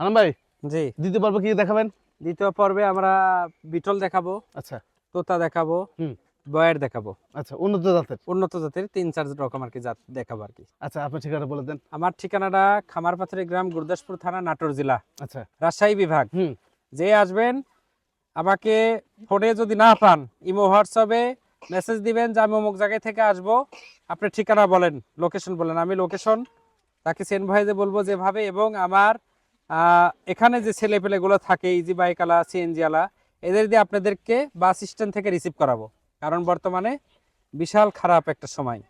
হানান ভাই জি। দ্বিতীয় পর্বে কি দেখাবেন? দ্বিতীয় পর্বে আমরা বিটল দেখাবো আচ্ছা। তোতা দেখাবো হুম। বয়ের দেখাবো। আচ্ছা উন্নত জাতের? উন্নত জাতের তিন চার রকম আর কি জাত দেখাবো আর কি। আচ্ছা আপনার ঠিকানা বলে দেন। আমার ঠিকানাটা খামারপাথরি গ্রাম গুরদাসপুর থানা নাটোর জেলা। আচ্ছা। রাজশাহী বিভাগ। হুম। যে আসবেন আমাকে ফোনে যদি না পান ইমো হোয়াটসঅ্যাপে মেসেজ দিবেন যে আমি অমুক জায়গায় থেকে আসব। আপনি ঠিকানা বলেন লোকেশন বলেন। আমি লোকেশন তাকে সেন ভাইজে বলব যেভাবে এবং আমার এখানে যে ছেলে পেলেগুলো থাকে ইজি বাইকালা সিএনজি আলা এদের দিয়ে আপনাদেরকে বাস স্ট্যান্ড থেকে রিসিভ করাবো। কারণ বর্তমানে বিশাল খারাপ একটা সময়।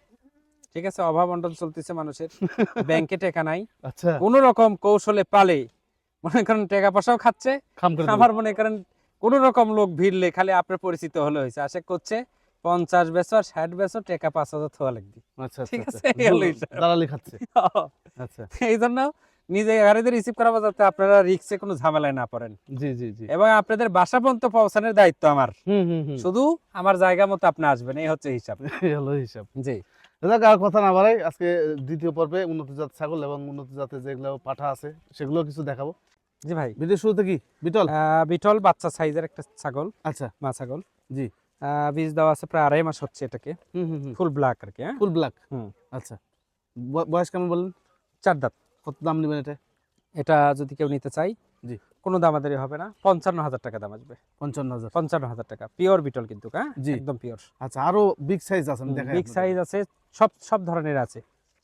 ঠিক আছে? অভাব অন্টন চলতেছে মানুষের। ব্যাংকে টাকা নাই। আচ্ছা। কোন রকম কৌশলে পালে মনে করেন টাকা পয়সাও খাচ্ছে। আমার মনে করেন কোন রকম লোক ভিড়লে খালি আপনার পরিচিত হলে হয়েছে। আশা করছে পঞ্চাশ বেসর ষাট বেসর টাকা পাঁচ হাজার থোয়া লাগবে। আচ্ছা ঠিক আচ্ছা। আছে। দালালি খাচ্ছে। আচ্ছা। এই জন্য নিজে গাড়িতে রিসিভ করাবো যাতে আপনারা রিক্সে কোনো ঝামেলায় না পড়েন। জি জি জি। এবং আপনাদের বাসা পর্যন্ত পৌঁছানোর দায়িত্ব আমার। হুম হুম হুম। শুধু আমার জায়গা মতো আপনি আসবেন এই হচ্ছে হিসাব। এই হলো হিসাব। জি। যাক আর কথা না বাড়াই আজকে দ্বিতীয় পর্বে উন্নত জাত ছাগল এবং উন্নত জাতের যেগুলো পাঠা আছে সেগুলো কিছু দেখাবো। জি ভাই। ভিডিও শুরুতে কি? বিটল? বিটল বাচ্চা সাইজের একটা ছাগল আচ্ছা। মা ছাগল। জি। বীজ দেওয়া আছে প্রায় আড়াই মাস হচ্ছে এটাকে। হুম হুম হুম। ফুল ব্ল্যাক আর কি হ্যাঁ। ফুল ব্ল্যাক হুম। আচ্ছা। বয়স কেমন বললেন? চার দাঁত। কত দাম নেবেন এটা? এটা যদি কেউ নিতে চাই জি। কোনো দামাদারি হবে না। পঞ্চান্ন হাজার টাকা দাম আসবে। পঞ্চান্ন হাজার। পঞ্চান্ন হাজার টাকা। পিওর বিটল কিন্তু হ্যাঁ? জি। একদম পিওর। আচ্ছা আরও বিগ সাইজ আছে বিগ সাইজ আছে সব সব ধরনের আছে।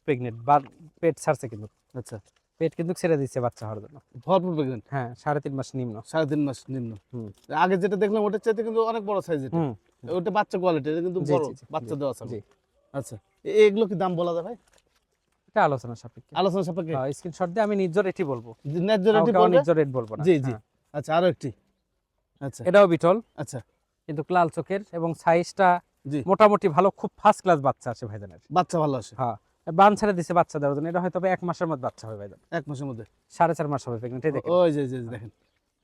প্রেগনেন্ট বা পেট ছাড়ছে কিন্তু। আচ্ছা। পেট কিন্তু ছেড়ে দিচ্ছে বাচ্চা হওয়ার জন্য। ভরপুর প্রেগনেন্ট হ্যাঁ সাড়ে তিন মাস নিম্ন। সাড়ে তিন মাস নিম্ন। হুম। আগে যেটা দেখলাম ওটার চাইতে কিন্তু অনেক বড় সাইজ এটা। ওটা বাচ্চা কোয়ালিটি এটা কিন্তু বড় বাচ্চা দেওয়া আছে জি। আচ্ছা এগুলো কি দাম বলা যায় ভাই? এটা আলোচনা সাপেক্ষে। আলোচনা সাপেক্ষে। স্ক্রিনশট দিয়ে আমি নিজ রেটই বলব। ন্যায্য রেটে কাউকে পড়বে নিজ রেট বলব না। জি, জি। হ্যাঁ। আচ্ছা আরও একটি। আচ্ছা। এটাও বিটল। আচ্ছা। কিন্তু লাল চোখের এবং সাইজটা মোটামুটি ভালো খুব ফার্স্ট ক্লাস বাচ্চা আছে ভাইজানের। বাচ্চা ভালো আসে। হ্যাঁ। বান ছেড়ে দিছে বাচ্চা দেওয়ার জন্য। এটা হয়তো এক মাসের মধ্যে বাচ্চা হবে ভাইজান। এক মাসের মধ্যে। সাড়ে চার মাস হবে প্রেগনেন্ট দেখেন। ওই যে যে দেখেন।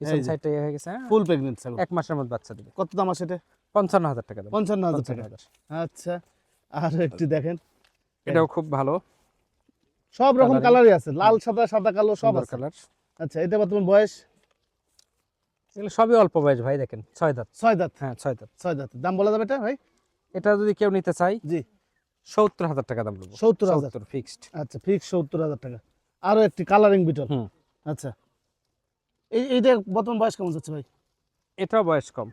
পিছন সাইডটা হয়ে গেছে হ্যাঁ? ফুল প্রেগনেন্ট ছাগল। এক মাসের মধ্যে বাচ্চা দিবে। কত দাম আছে এটা? পঞ্চান্ন হাজার টাকা পঞ্চান্ন হাজার টাকা। আচ্ছা। আর একটু দেখেন। এটাও খুব ভালো। সব রকম কালারই আছে। লাল সাদা সাদা কালো সব আছে। কালার আচ্ছা এটা বর্তমান বয়স? এগুলো সবই অল্প বয়স ভাই দেখেন। ছয় দাঁত। ছয় দাঁত? হ্যাঁ ছয় দাঁত। ছয় দাঁত। দাম বলা যাবে এটা ভাই? এটা যদি কেউ নিতে চাই জি। সত্তর হাজার টাকা দাম বলব সত্তর হাজার। ফিক্সড আচ্ছা ফিক্স সত্তর হাজার টাকা। আরও একটি কালারিং বিটল হুম। আচ্ছা। এই এইটা বর্তমান বয়স কেমন যাচ্ছে ভাই? এটাও বয়স কম।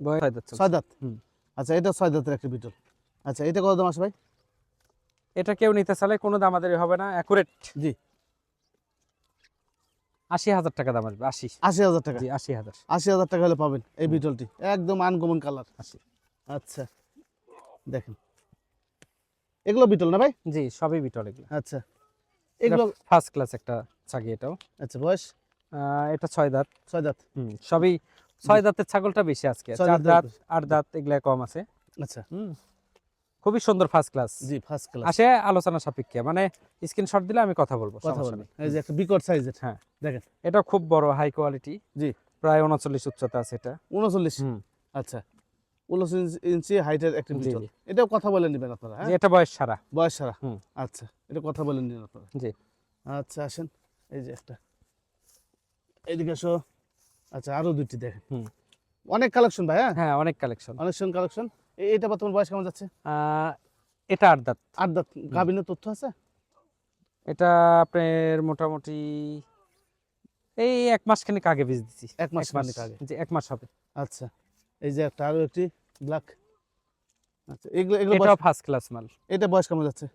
বয়স ছয় দাঁত ছয় দাঁত? হুম। আচ্ছা এটা ছয় দাঁতের একটি বিটল আচ্ছা এটা কত দাম আছে ভাই? এটা কেউ নিতে চাইলে কোনো দামাদারি হবে না অ্যাকুরেট জি। আশি হাজার টাকা দাম আসবে আশি। আশি হাজার টাকা। জি আশি হাজার। আশি হাজার টাকা হলে পাবেন এই বিটলটি। একদম আনকমন কালার আশি। আচ্ছা। দেখেন। এগুলো বিটল না ভাই? জি সবই বিটল এগুলো। আচ্ছা। এগুলো ফার্স্ট ক্লাস একটা ছাগি এটাও। আচ্ছা বয়স? এটা ছয় দাঁত। ছয় দাঁত। হুম, সবই ছয় দাঁতের ছাগলটা বেশি আজকে। চার দাঁত আট দাঁত এগুলা কম আছে। আচ্ছা। হুম। খুবই সুন্দর ফার্স্ট ক্লাস জি ফার্স্ট ক্লাস আসে আলোচনা সাপেক্ষে মানে স্ক্রিনশট দিলে আমি কথা বলব কথা নেই। এই যে একটা বিকট সাইজের হ্যাঁ। দেখেন। এটা খুব বড় হাই কোয়ালিটি জি। প্রায় উনচল্লিশ উচ্চতা আছে এটা। উনচল্লিশ? হুম। আচ্ছা। উনচল্লিশ ইঞ্চি হাইটের একটা বিটল। এটাও কথা বলে নেবেন আপনারা হ্যাঁ? এটা বয়স সারা বয়স সারা হুম। আচ্ছা এটা কথা বলে নিন আপনারা। জি। আচ্ছা আসেন। এই যে একটা। এইদিকে এসো আচ্ছা আরও দুইটি দেখেন। হুম। অনেক কালেকশন ভাই হ্যাঁ? হ্যাঁ অনেক কালেকশন অনেক কালেকশন এটা বর্তমান বয়স কেমন যাচ্ছে? এটা আট দাঁত আট দাঁত গাভিনের তথ্য আছে? এটা আপনার মোটামুটি এই এক মাস খানিক আগে বীজ দিছি। এক মাস খানিক আগে? জি এক মাস হবে। আচ্ছা এই যে একটা আরও একটি ব্ল্যাক আচ্ছা এগুলো এগুলো ফার্স্ট ক্লাস মাল। এটা বয়স কেমন যাচ্ছে?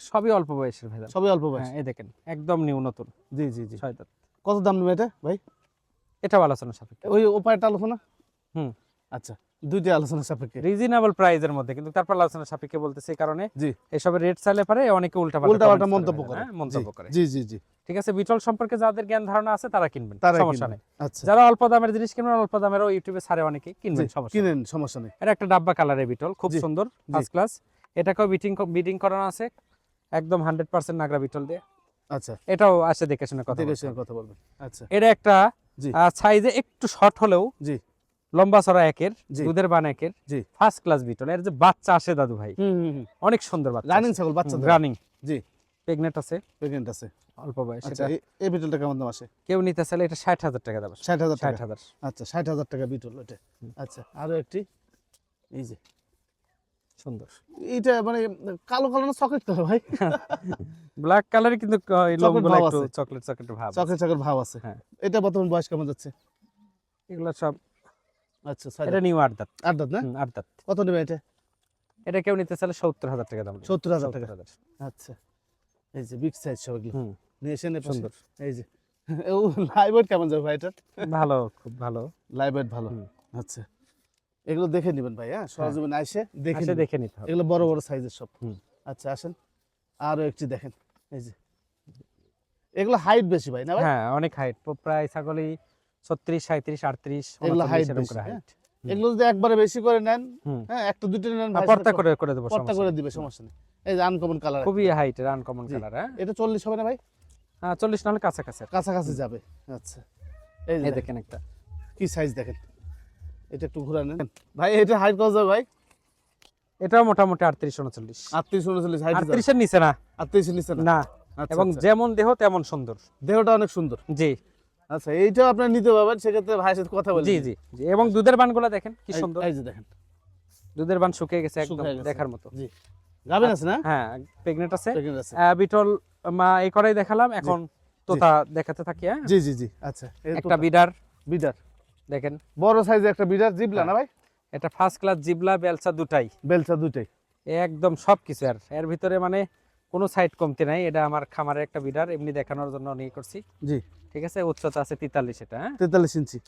সবই অল্প বয়সের ভাই সবই অল্প বয়স? হ্যাঁ এই দেখেন একদম নিউ নতুন। জি জি জি। ছয় দাঁত। কত দাম নেবে এটা ভাই? এটাও আলোচনা সাপেক্ষে। ওই ওপারটা আলোচনা? হুম। আচ্ছা দুইটা আলোচনা সাপেক্ষে। রিজনেবল প্রাইজের মধ্যে কিন্তু তারপর আলোচনা সাপেক্ষে বলতেছে এই কারণে জি। এসবের রেট চাইলে পারে অনেকে উল্টা উল্টাপাল্টা মন্তব্য করে। মন্তব্য করে। জি জি জি। ঠিক আছে বিটল সম্পর্কে যাদের জ্ঞান ধারণা আছে তারা কিনবেন সমস্যা। নেই। আচ্ছা। যারা অল্প দামের জিনিস কিনবেন অল্প দামেরও ইউটিউবে ছাড়ে অনেকে কিনবেন সমস্যা। কিনেন সমস্যা নেই। এটা একটা ডাব্বা কালারের বিটল খুব সুন্দর। ফার্স্ট ক্লাস এটাকেও বিটিং বিটিং করানো আছে একদম হান্ড্রেড পার্সেন্ট নাগরা বিটল দিয়ে। আচ্ছা। এটাও আসে দেখে শুনে কথা দেখে শুনে কথা বলবেন। আচ্ছা। এটা একটা। সাইজে একটু শর্ট হলেও জি। লম্বা চড়া একের দুধের বান একের জি। ফার্স্ট ক্লাস বিটল এর যে বাচ্চা আসে দাদু ভাই অনেক সুন্দর বাচ্চা রানিং ছাগল বাচ্চা রানিং জি। প্রেগনেন্ট আছে? প্রেগনেন্ট আছে। অল্প বয়স আচ্ছা এই- বিটলটা কেমন দাম আসে? কেউ নিতে চাইলে এটা ষাট হাজার টাকা দাম আচ্ছা ষাট হাজার টাকা বিটল আচ্ছা আরও একটি। এই যে। সুন্দর। এইটা মানে কালো কালো না চকলেট কালার ভাই? ব্ল্যাক কালারে কিন্তু চকলেট একটু চকলেট চকলেট ভাব আছে। চকলেট চকলেট ভাব আছে। হ্যাঁ। এটা বর্তমান বয়স কেমন যাচ্ছে? এগুলো সব আচ্ছা এটা। নিউ আট দাঁত। আট দাঁত না? আট দাঁত। কত নেবে এটা? এটা কেউ নিতে চাইলে সত্তর হাজার টাকা দাম সত্তর হাজার টাকা। 70,000 আচ্ছা। এই যে বিগ সাইজ সব এগুলো হুম। নিয়ে এসে সুন্দর। এই যে। ও লাইভ ওয়েট কেমন যাবে ভাই এটা ভালো খুব ভালো। লাইভওয়েট ভালো। আচ্ছা। এগুলো দেখে নেবেন ভাই হ্যাঁ? সরজমিন আইসে দেখে আসে দেখে নিতে হবে। এগুলো বড় বড় সাইজের সব। হুম। আচ্ছা আসেন। আরও একটি দেখেন। এই যে। এগুলো হাইট বেশি ভাই না হ্যাঁ অনেক হাইট প্রায় ছাগলই ছত্রিশ সাঁত্রিশ আটত্রিশ এগুলো height বেশি, হ্যাঁ? এগুলো যদি একবারে বেশি করে নেন হ্যাঁ একটা দুটো নেন পর্দা করে করে দেবো পর্দা করে দিবে সমস্যা নেই। এই যে আনকমন কালার খুবই হাইটের আনকমন কালার হ্যাঁ? এটা চল্লিশ হবে না ভাই? হ্যাঁ, চল্লিশ নাহলে কাছাকাছি কাছাকাছি যাবে আচ্ছা। এই যে দেখেন, দেখেন একটা। কি সাইজ দেখেন? এটা একটু ঘুরা নেন। ভাই এটা হাইট কত যাবে ভাই? এটাও মোটামুটি আটত্রিশ উনচল্লিশ। আটত্রিশ উনচল্লিশ হাইট আটত্রিশের নিচে না। আটত্রিশের নিচে না। না আচ্ছা, এবং আচ্ছা। যেমন দেহ তেমন সুন্দর। দেহটা অনেক সুন্দর। জি। আচ্ছা এইটাও আপনার নিতে পারবেন সেক্ষেত্রে ভাইয়ের সাথে কথা বলি জি জি জি। এবং দুধের বানগুলো দেখেন কি সুন্দর। এই যে দেখেন। দুধের বান শুকিয়ে গেছে একদম দেখার মতো। জি। গাবেন আছে না? হ্যাঁ প্রেগনেন্ট আছে। বিটল মা এই করাই দেখালাম। এখন তোতা দেখাতে থাকি হ্যাঁ? জি জি জি। আচ্ছা একটা বিডার। বিডার। দেখেন। বড় সাইজের একটা বিডার জিবলা হ্যাঁ। না ভাই? এটা ফার্স্ট ক্লাস জিবলা বেলসা দুটাই। বেলচা দুইটাই একদম সব কিছু আর। এর ভিতরে মানে কোনো সাইড কমতি নাই। এটা আমার খামারের একটা বিডার। এমনি দেখানোর জন্য নিয়ে করছি। জি। ঠিক আছে? উচ্চতা আছে তেতাল্লিশ এটা হ্যাঁ? তেতাল্লিশ ইঞ্চি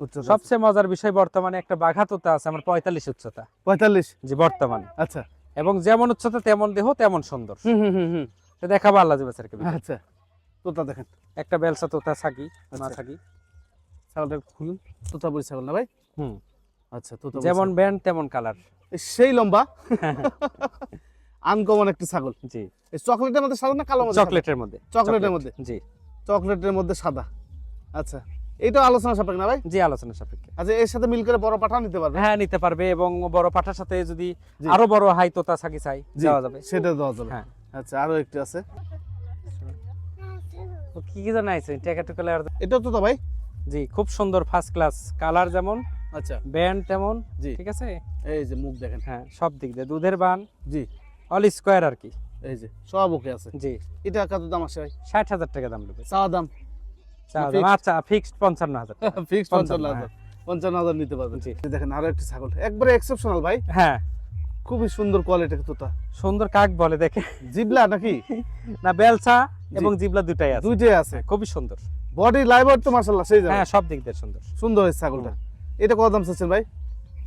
উচ্চতা সবচেয়ে মজার বিষয় বর্তমানে একটা বাঘা তোতা আছে আমার পঁয়তাল্লিশ উচ্চতা। পঁয়তাল্লিশ? জি বর্তমানে। আচ্ছা। এবং যেমন উচ্চতা তেমন দেহ তেমন সুন্দর দেখাবো আল্লাহ স্যারকে আচ্ছা। তোতা দেখেন। একটা বেলসা তোতা মা আচ্ছা। ছাগি। ছাগলটা খুলুন। তোতা বড়ি ছাগল না ভাই? হুম। আচ্ছা তোতা যেমন ব্যান্ড তেমন কালার। সেই লম্বা? আনকমন একটা ছাগল। জি। চকলেটের মধ্যে না কালো চকলেটের মধ্যে। চকলেটের মধ্যে? জি। চকলেটের মধ্যে সাদা। আচ্ছা এইটা আলোচনা সাপেক্ষ না ভাই? জি আলোচনা সাপেক্ষে। আচ্ছা এর সাথে মিল করে বড় পাঠা নিতে পারবে? হ্যাঁ নিতে পারবে এবং বড় পাঠার সাথে যদি আরও বড় হাই তোতা ছাগি চাই দেওয়া যাবে। সেটা দেওয়া যাবে। হ্যাঁ। আচ্ছা আরও একটু আছে। কি কি জানাইছে টেকা কালার এটাও তো তো ভাই। জি খুব সুন্দর ফার্স্ট ক্লাস কালার যেমন আচ্ছা। ব্যান্ড তেমন জি। ঠিক আছে? এই যে মুখ দেখেন। হ্যাঁ সব দিক দিয়ে। দুধের বান জি। অল স্কোয়ার আর কি। এই যে সব ওকে আছে। জি। এটা কত দাম আছে ভাই? ষাট হাজার টাকা দাম নেবে। চাওয়া দাম? আচ্ছা ফিক্সড পঞ্চান্ন হাজার টাকা। ফিক্স পঞ্চান্ন হাজার। পঞ্চান্ন হাজার নিতে পারবেন। জি। দেখেন আরও একটি ছাগল। একবারে এক্সেপশনাল ভাই। হ্যাঁ। খুবই সুন্দর কোয়ালিটির তোতা। সুন্দর কাক বলে দেখে। জিবলা নাকি? না বেলসা এবং জিবলা দুটাই আছে। দুইটাই আছে। খুবই সুন্দর। বডি লাইভার তো মাশাআল্লাহ সেই হ্যাঁ সব দিক দিয়ে সুন্দর। সুন্দর হয়েছে ছাগলটা। এটা কত দাম চাচ্ছেন ভাই?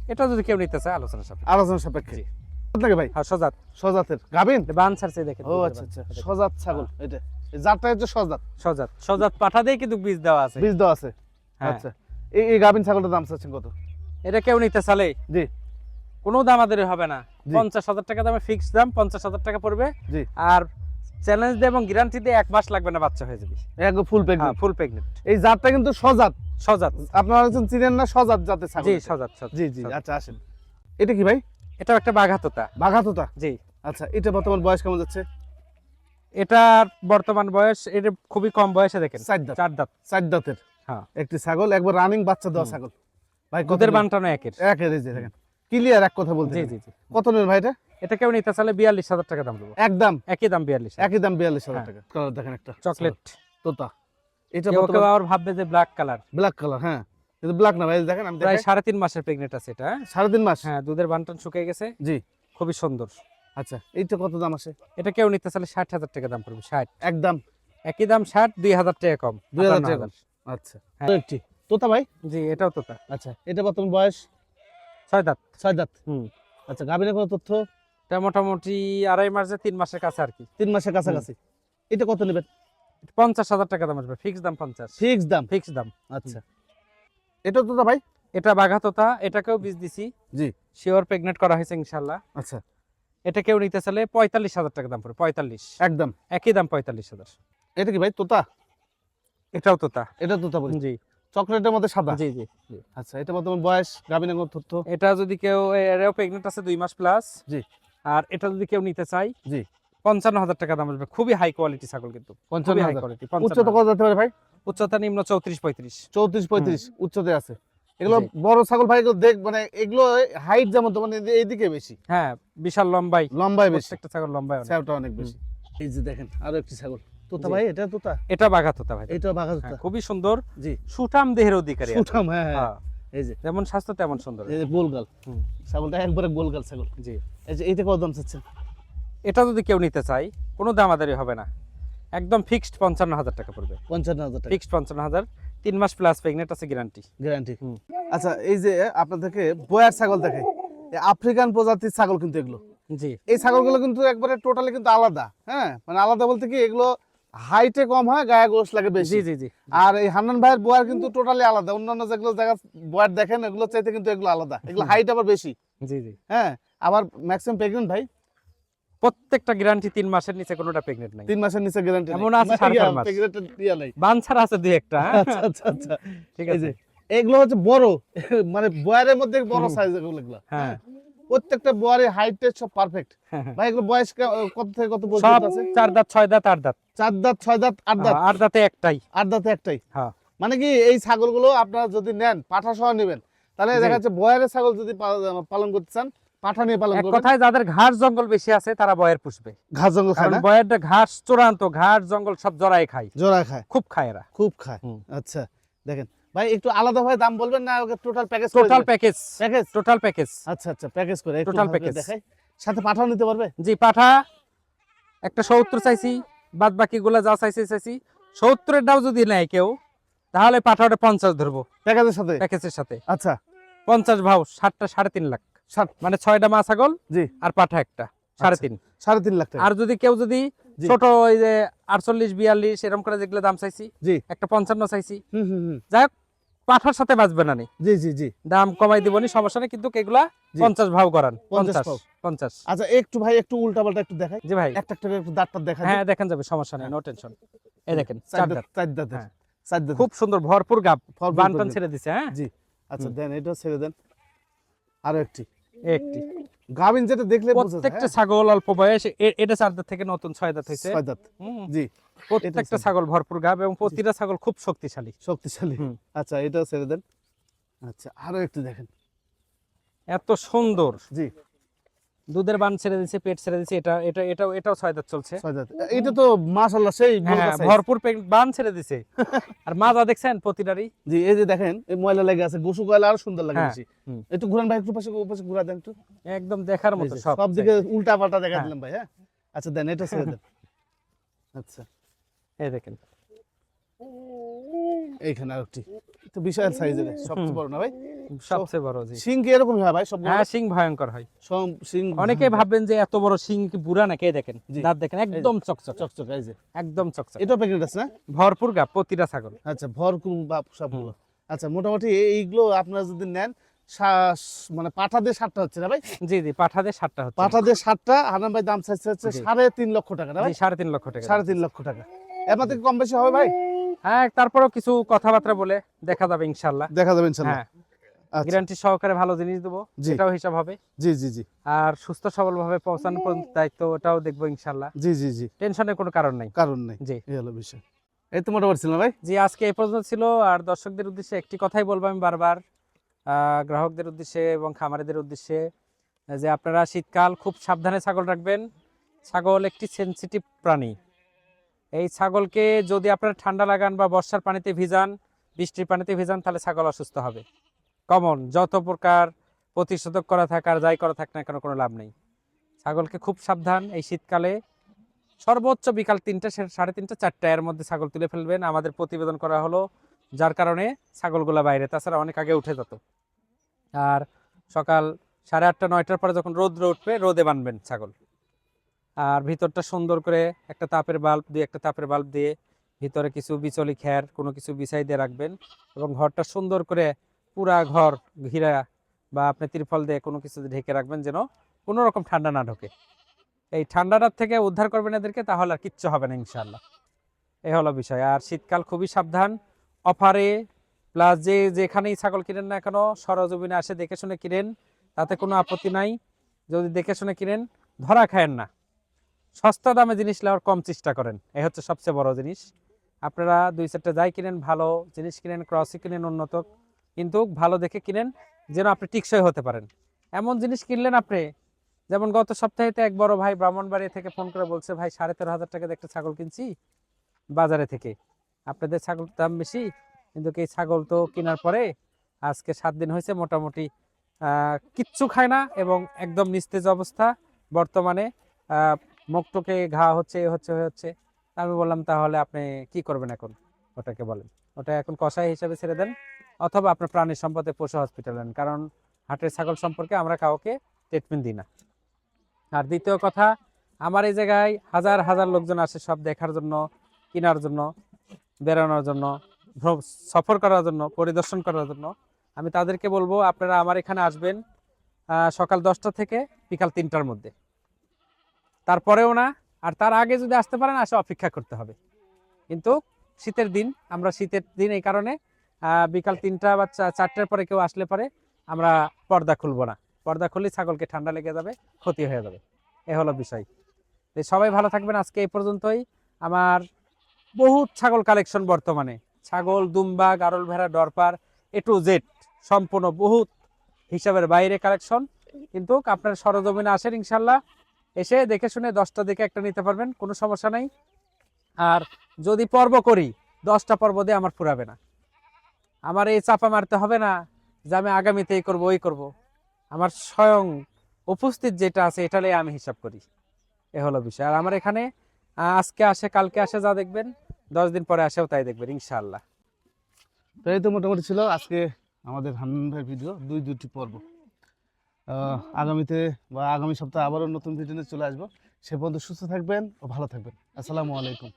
এটা যদি কেউ নিতে চায় আলোচনা সাপেক্ষে। আলোচনা সাপেক্ষে। আপনাকে ভাই? হ্যাঁ সজাত। সজাতের। গাবিন বান ছাড়ছে দেখেন ও আচ্ছা আচ্ছা। সজাত ছাগল এটা। জাতটা হচ্ছে সজাত। সজাত। সজাত পাঠা দিয়ে কিন্তু বীজ দেওয়া আছে। বীজ দেওয়া আছে। হ্যাঁ। আচ্ছা। এই এই গাবিন ছাগলটার দাম চাচ্ছেন কত? এটা কেউ নিতে চালে? জি। কোনো দামাদারি হবে না। পঞ্চাশ হাজার টাকা দামে ফিক্স দাম পঞ্চাশ হাজার টাকা পড়বে। জি। আর চ্যালেঞ্জ দিয়ে এবং গ্যারান্টি দিয়ে এক মাস লাগবে না বাচ্চা হয়ে যাবে। একদম ফুল হ্যাঁ প্রেগনেন্ট ফুল প্রেগনেন্ট এই জাতটা কিন্তু সজাত। সজাত। আপনারা চিনেন না সজাত জাতের ছাগল? জি সজাত জি জি। আচ্ছা আসেন। এটা কি ভাই? এটাও একটা বাঘাতোতা। বাঘাতোতা? জি। আচ্ছা এটা বর্তমান বয়স কেমন যাচ্ছে? এটার বর্তমান বয়স এটা খুবই কম বয়সে দেখেন। চার দাঁত। চার দাঁত। চার দাঁতের? হ্যাঁ। একটি ছাগল একবার রানিং বাচ্চা দেওয়া ছাগল। ভাই কত দুধের নেবেন? বানটানো একের। একের এই যে দেখেন। ক্লিয়ার এক কথা বলতে জি জি জি। কত নেবেন ভাই এটা? এটা কেউ নিতে চাইলে বিয়াল্লিশ হাজার টাকা দাম দেবো। একদম একই দাম বিয়াল্লিশ একই দাম বিয়াল্লিশ হাজার হ্যাঁ। টাকা। কালার দেখেন একটা। চকলেট। তোতা। এটা কেউ আবার ভাববে যে ব্ল্যাক কালার ব্ল্যাক কালার হ্যাঁ। কিন্তু ব্ল্যাক না ভাই দেখেন আমি প্রায় সাড়ে তিন মাসের প্রেগনেন্ট আছে এটা হ্যাঁ? সাড়ে তিন মাস? হ্যাঁ দুধের বানটান শুকিয়ে গেছে। জি। খুবই সুন্দর। আচ্ছা এইটা কত দাম আছে এটা কেউ নিতে চাইলে ষাট হাজার টাকা দাম পড়বে ষাট। একদম। একই দাম ষাট দুই হাজার টাকা কম 2000 আটান্ন টাকা আচ্ছা। হ্যাঁ। একটি। তোতা ভাই? জি এটাও তো তা আচ্ছা এটা বর্তমান বয়স? ছয় দাঁত। ছয় দাঁত। হুম। আচ্ছা গাভীর কোনো তথ্য? এটা মোটামুটি আড়াই মাস তিন মাসের কাছে আর কি। তিন মাসের কাছাকাছি। এটা কত নেবেন? পঞ্চাশ হাজার টাকা দাম আসবে ফিক্স দাম পঞ্চাশ। ফিক্স দাম? ফিক্স দাম। আচ্ছা। এটা তোতা ভাই? এটা বাঘাতোতা এটাকেও বীজ দিছি। জি। শিওর প্রেগনেন্ট করা হয়েছে ইনশাল্লাহ। আচ্ছা। এটা কেউ নিতে চাইলে পঁয়তাল্লিশ হাজার টাকা দাম পড়ে পঁয়তাল্লিশ। একদম। একই দাম পঁয়তাল্লিশ হাজার। এটা কি ভাই তোতা? এটাও তোতা। এটা তোতা বলি। জি। চকলেটের মধ্যে সাদা? জি জি। আচ্ছা এটা বর্তমান বয়স গাভীর কোনো তথ্য এটা যদি কেউ এরাও প্রেগনেন্ট আছে দুই মাস প্লাস জি। আর এটা যদি কেউ নিতে চাই জি। পঞ্চান্ন হাজার টাকা দাম আসবে। খুবই হাই কোয়ালিটি ছাগল কিন্তু। পঞ্চান্ন হাই কোয়ালিটি উচ্চতা কত যেতে পারে ভাই? উচ্চতা নিম্ন চৌত্রিশ পঁয়ত্রিশ। চৌত্রিশ পঁয়ত্রিশ উচ্চতায় আছে। এগুলো বড় ছাগল ভাই দেখ মানে এগুলো হাইট যেমন তো মানে এইদিকে বেশি। হ্যাঁ বিশাল লম্বাই। লম্বায় বেশি। প্রত্যেকটা ছাগল লম্বাই ছাগলটা অনেক বেশি। এই যে দেখেন আরও একটি ছাগল। তোতা ভাই এটা তোতা? এটা বাঘা তোতা ভাই। এটা বাঘা হ্যাঁ, তোতা খুবই সুন্দর। জি। সুঠাম দেহের অধিকারী। সুঠাম হ্যাঁ। হ্যাঁ। এই যে। যেমন স্বাস্থ্য তেমন সুন্দর। এই যে গোলগাল। হুম। ছাগলটা একবারে গোলগাল ছাগল। জি। এই যে এইটা কত দাম চাচ্ছেন? এটা যদি কেউ নিতে চায় কোনো দামাদারি হবে না। একদম ফিক্সড পঞ্চান্ন হাজার টাকা পড়বে। পঞ্চান্ন হাজার ফিক্সড পঞ্চান্ন হাজার তিন মাস প্লাস প্রেগনেন্ট আছে গ্যারান্টি গ্যারান্টি আচ্ছা এই যে আপনাদেরকে বয়ার ছাগল দেখে আফ্রিকান প্রজাতির ছাগল কিন্তু এগুলো। জি। এই ছাগলগুলো কিন্তু একবারে টোটালি কিন্তু আলাদা হ্যাঁ? মানে আলাদা বলতে কি এগুলো হাইটে কম হয় গায়ে গোশ লাগে বেশি। জি জি আর এই হান্নান ভাইয়ের বয়ার কিন্তু টোটালি আলাদা। অন্যান্য যেগুলো জায়গা বয়ার দেখেন এগুলো চাইতে কিন্তু এগুলো আলাদা। এগুলো হাইট আবার বেশি। জি জি। হ্যাঁ? আবার ম্যাক্সিমাম প্রেগনেন্ট ভাই প্রত্যেকটা গ্যারান্টি তিন মাসের নিচে কোনোটা প্রেগনেন্ট নাই। তিন মাসের নিচে গ্যারান্টি এমন আছে সাড়ে চার মাস। নাই। বানছার আছে দুই একটা হ্যাঁ? আচ্ছা আচ্ছা আচ্ছা। ঠিক আছে। এগুলো হচ্ছে বড় মানে বয়ারের মধ্যে বড় সাইজ এগুলো এগুলো। হ্যাঁ। প্রত্যেকটা বয়ারের হাইট সব পারফেক্ট হ্যাঁ, হ্যাঁ। ভাই এগুলো বয়স কত থেকে কত পর্যন্ত আছে? চার দাঁত ছয় দাঁত আট দাঁত। চার দাঁত ছয় দাঁত আট দাঁত। হ্যাঁ, আট দাঁতে একটাই। আট দাঁতে একটাই। হ্যাঁ। মানে কি এই ছাগলগুলো আপনারা যদি নেন পাঠা সহ নেবেন তাহলে। দেখা যাচ্ছে বয়ারের ছাগল যদি পালন করতে চান পাঠা নিয়ে পালন এক কথায় যাদের ঘাস জঙ্গল বেশি আছে তারা বয়ের পুষবে। ঘাস জঙ্গল খায় না? বয়েরটা ঘাস চূড়ান্ত ঘাস জঙ্গল সব খায়। খায়? খুব খায় এরা। খুব খায়। আচ্ছা দেখেন ভাই একটু আলাদা ভাবে দাম বলবেন না okay total package total package package total package আচ্ছা আচ্ছা প্যাকেজ করে করে package। দেখাই। সাথে পাঠাও নিতে পারবে? জি পাঠা। একটা সত্তর চাইছি বাদ বাকি গুলা যা চাইছি চাইছি। সত্তরের দাও যদি নেয় কেউ তাহলে পাঠাটা পঞ্চাশ ধরবো। প্যাকেজের সাথে? প্যাকেজের সাথে। আচ্ছা। পঞ্চাশ ভাও ষাটটা সাড়ে তিন লাখ। মানে ছয়টা মা ছাগল জি। আর পাঠা একটা সাড়ে আচ্ছা। তিন। সাড়ে তিন লাখ আর যদি কেউ যদি ছোট ওই যে আটচল্লিশ বিয়াল্লিশ এরকম করে যেগুলো দাম চাইছি জি। একটা পঞ্চান্ন চাইছি যাই হোক পাঠার সাথে বাঁচবে না নি। জি জি জি। দাম কমাই দিবনি সমস্যা নেই কিন্তু এগুলা পঞ্চাশ ভাও করান পঞ্চাশ পঞ্চাশ আচ্ছা একটু ভাই একটু উল্টা পাল্টা একটু দেখাই। জি ভাই। একটা একটা একটু দাঁতটা দেখা হ্যাঁ দেখেন যাবে সমস্যা নেই নো টেনশন এই দেখেন চার দাঁত। চার দাঁতের হ্যাঁ। দাঁত খুব সুন্দর ভরপুর গাব ভরপুর বান টান ছেড়ে দিছে হ্যাঁ। জি। আচ্ছা দেন এটা ছেড়ে দেন। আরও একটি। একটি। গাভিন যেটা দেখলে প্রত্যেকটা হ্যাঁ? ছাগল অল্প বয়স এটা চার দাঁত থেকে নতুন ছয় দাঁত হয়েছে। ছয় দাঁত। জি। প্রত্যেকটা ছাগল। ভরপুর গাব এবং প্রতিটা ছাগল খুব শক্তিশালী। শক্তিশালী। আচ্ছা এটাও ছেড়ে দেন। আচ্ছা আরও একটু দেখেন। এত সুন্দর। জি। দুধের বান ছেড়ে দিছে পেট ছেড়ে দিছে এটা এটা এটাও এটাও ছয় দাঁত চলছে। এটা তো মাশাআল্লাহ সেই হ্যাঁ। ভরপুর পেট- বান ছেড়ে দিছে আর মাজা দেখছেন প্রতিটারই? জি এই যে দেখেন এই ময়লা লেগে আছে গোসু কয়লা আরও সুন্দর লাগে হ্যাঁ, বেশি। একটু ঘুরান ভাই একটু পাশে পাশে ঘুরা দেন একটু। একদম দেখার মতো সব সব দিকে উল্টা পাল্টা দেখা হ্যাঁ। দিলাম ভাই হ্যাঁ। আচ্ছা দেন এটা ছেড়ে দেন। আচ্ছা। এই দেখেন। এইখানে আরেকটি। তো বিশাল সাইজের সবচেয়ে বড় না ভাই? সবচেয়ে বড় জি। সিং কি এরকম হয় ভাই? সব হ্যাঁ সিং ভয়ঙ্কর হয়। সিং অনেকে ভাববেন যে এত বড় সিং কি বুড়া নাকি এই দেখেন? দাঁত দেখেন একদম চকচক। চকচক এই যে। একদম চকচক। এটাও প্যাকেট আছে না? ভরপুর প্রতিটা ছাগল। আচ্ছা সবগুলো। আচ্ছা মোটামুটি এইগুলো আপনারা যদি নেন মানে পাঠা দিয়ে সাতটা হচ্ছে না ভাই? জি জি পাঠাতে সাতটা হচ্ছে। পাঠা দিয়ে সাতটা হানান ভাই দাম চাইছে হচ্ছে সাড়ে তিন লক্ষ টাকা না ভাই? সাড়ে তিন লক্ষ টাকা। সাড়ে তিন লক্ষ টাকা। এর মধ্যে কম বেশি হবে ভাই? হ্যাঁ তারপরেও কিছু কথাবার্তা বলে দেখা যাবে ইনশাল্লাহ দেখা যাবে ইনশাল্লাহ হ্যাঁ আচ্ছা। গ্যারান্টি সহকারে ভালো জিনিস দেবো জি। এটাও হিসাব হবে। জি জি জি। আর সুস্থ সবল ভাবে পর্যন্ত দায়িত্ব ওটাও দেখব ইনশাল্লাহ জি জি জি। টেনশনের কোনো কারণ নাই। কারণ নেই। জি। এই হলো বিষয়। এই তো মোটামুটি ছিল ভাই? জি আজকে এই পর্যন্ত ছিল। আর দর্শকদের উদ্দেশ্যে একটি কথাই বলব আমি বারবার। গ্রাহকদের উদ্দেশ্যে এবং খামারিদের উদ্দেশ্যে যে আপনারা শীতকাল খুব সাবধানে ছাগল রাখবেন। ছাগল একটি সেনসিটিভ প্রাণী। এই ছাগলকে যদি আপনারা ঠান্ডা লাগান বা বর্ষার পানিতে ভিজান, বৃষ্টির পানিতে ভিজান, তাহলে ছাগল অসুস্থ হবে। কমন যত প্রকার প্রতিষেধক করা থাক আর যাই করা থাক না কেন, কোনো লাভ নেই। ছাগলকে খুব সাবধান এই শীতকালে। সর্বোচ্চ বিকাল তিনটা সাড়ে তিনটা চারটা এর মধ্যে ছাগল তুলে ফেলবেন। আমাদের প্রতিবেদন করা হলো যার কারণে ছাগলগুলা বাইরে, তাছাড়া অনেক আগে উঠে যেত। আর সকাল সাড়ে আটটা, নয়টার পরে যখন রোদ্র উঠবে, রোদে বানবেন ছাগল। আর ভিতরটা সুন্দর করে একটা তাপের বাল্ব দিয়ে, একটা তাপের বাল্ব দিয়ে ভিতরে কিছু বিচলি খ্যার কোনো কিছু বিছাই দিয়ে রাখবেন এবং ঘরটা সুন্দর করে পুরা ঘর ঘিরা বা আপনি তিরফল দিয়ে কোনো কিছু ঢেকে রাখবেন যেন কোনো রকম ঠান্ডা না ঢোকে। এই ঠান্ডাটার থেকে উদ্ধার করবেন এদেরকে তাহলে আর কিচ্ছু হবে না ইনশাল্লাহ এই হলো বিষয়। আর শীতকাল খুবই সাবধান। অফারে প্লাস যে, যেখানেই ছাগল কিনেন না কেন, সরজমিনে আসে দেখে শুনে কিনেন, তাতে কোনো আপত্তি নাই। যদি দেখে শুনে কিনেন, ধরা খায়েন না। সস্তা দামে জিনিস নেওয়ার কম চেষ্টা করেন। এই হচ্ছে সবচেয়ে বড় জিনিস। আপনারা দুই চারটা যাই কিনেন, ভালো জিনিস কিনেন ক্রসই কিনেন, উন্নত কিন্তু ভালো দেখে কিনেন, যেন আপনি টিকসই হতে পারেন। এমন জিনিস কিনলেন আপনি, যেমন গত সপ্তাহেতে এক বড় ভাই ব্রাহ্মণবাড়ি থেকে ফোন করে বলছে, ভাই, সাড়ে তেরো হাজার টাকা একটা ছাগল কিনছি বাজারে থেকে। আপনাদের ছাগল দাম বেশি, কিন্তু এই ছাগল তো কেনার পরে আজকে সাত দিন হয়েছে মোটামুটি কিচ্ছু খায় না এবং একদম নিস্তেজ অবস্থা। বর্তমানে মুখটুকে ঘা হচ্ছে হচ্ছে হচ্ছে, আমি বললাম তাহলে আপনি কি করবেন এখন? ওটাকে বলেন। ওটা এখন কষাই হিসাবে ছেড়ে দেন, অথবা আপনার প্রাণী সম্পদে পশু হসপিটাল নেন, কারণ হাটের ছাগল সম্পর্কে আমরা কাউকে ট্রিটমেন্ট দিই না। আর দ্বিতীয় কথা, আমার এই জায়গায় হাজার হাজার লোকজন আসে সব দেখার জন্য, কেনার জন্য বেরোনোর জন্য সফর করার জন্য, পরিদর্শন করার জন্য। আমি তাদেরকে বলব, আপনারা আমার এখানে আসবেন সকাল দশটা থেকে বিকাল তিনটার মধ্যে। তারপরেও না, আর তার আগে যদি আসতে পারেন, আসে অপেক্ষা করতে হবে। কিন্তু শীতের দিন, আমরা শীতের দিন এই কারণে বিকাল তিনটা বা চারটার পরে কেউ আসলে পরে আমরা পর্দা খুলবো না। পর্দা খুললে ছাগলকে ঠান্ডা লেগে যাবে, ক্ষতি হয়ে যাবে। এ হলো বিষয়। সবাই ভালো থাকবেন আজকে এই পর্যন্তই। আমার বহুত ছাগল কালেকশন বর্তমানে। ছাগল, দুম্বা, গারল ভেড়া, ডরপার, এ টু জেড, সম্পূর্ণ বহুত হিসাবের বাইরে কালেকশন। কিন্তু আপনার সরজমিনে আসেন ইনশাল্লাহ। এসে দেখে শুনে দশটা দেখে একটা নিতে পারবেন, কোনো সমস্যা নাই। আর যদি পর্ব করি, দশটা পর্ব দিয়ে আমার ফুরাবে না। আমার এই চাপা মারতে হবে না যে আমি আগামীতে এই করব, ওই করব। আমার স্বয়ং উপস্থিত যেটা আছে, এটা নিয়ে আমি হিসাব করি। এ হলো বিষয়। আর আমার এখানে আজকে আসে, কালকে আসে যা দেখবেন, দশ দিন পরে আসেও তাই দেখবেন, ইনশাআল্লাহ। তো এই তো মোটামুটি ছিল আজকে আমাদের হান্নান ভিডিও, দুই দুটি পর্ব। আগামীতে বা আগামী সপ্তাহে আবারও নতুন ভিডিও চলে আসব। সে পর্যন্ত সুস্থ থাকবেন ও ভালো থাকবেন। আসসালামু আলাইকুম।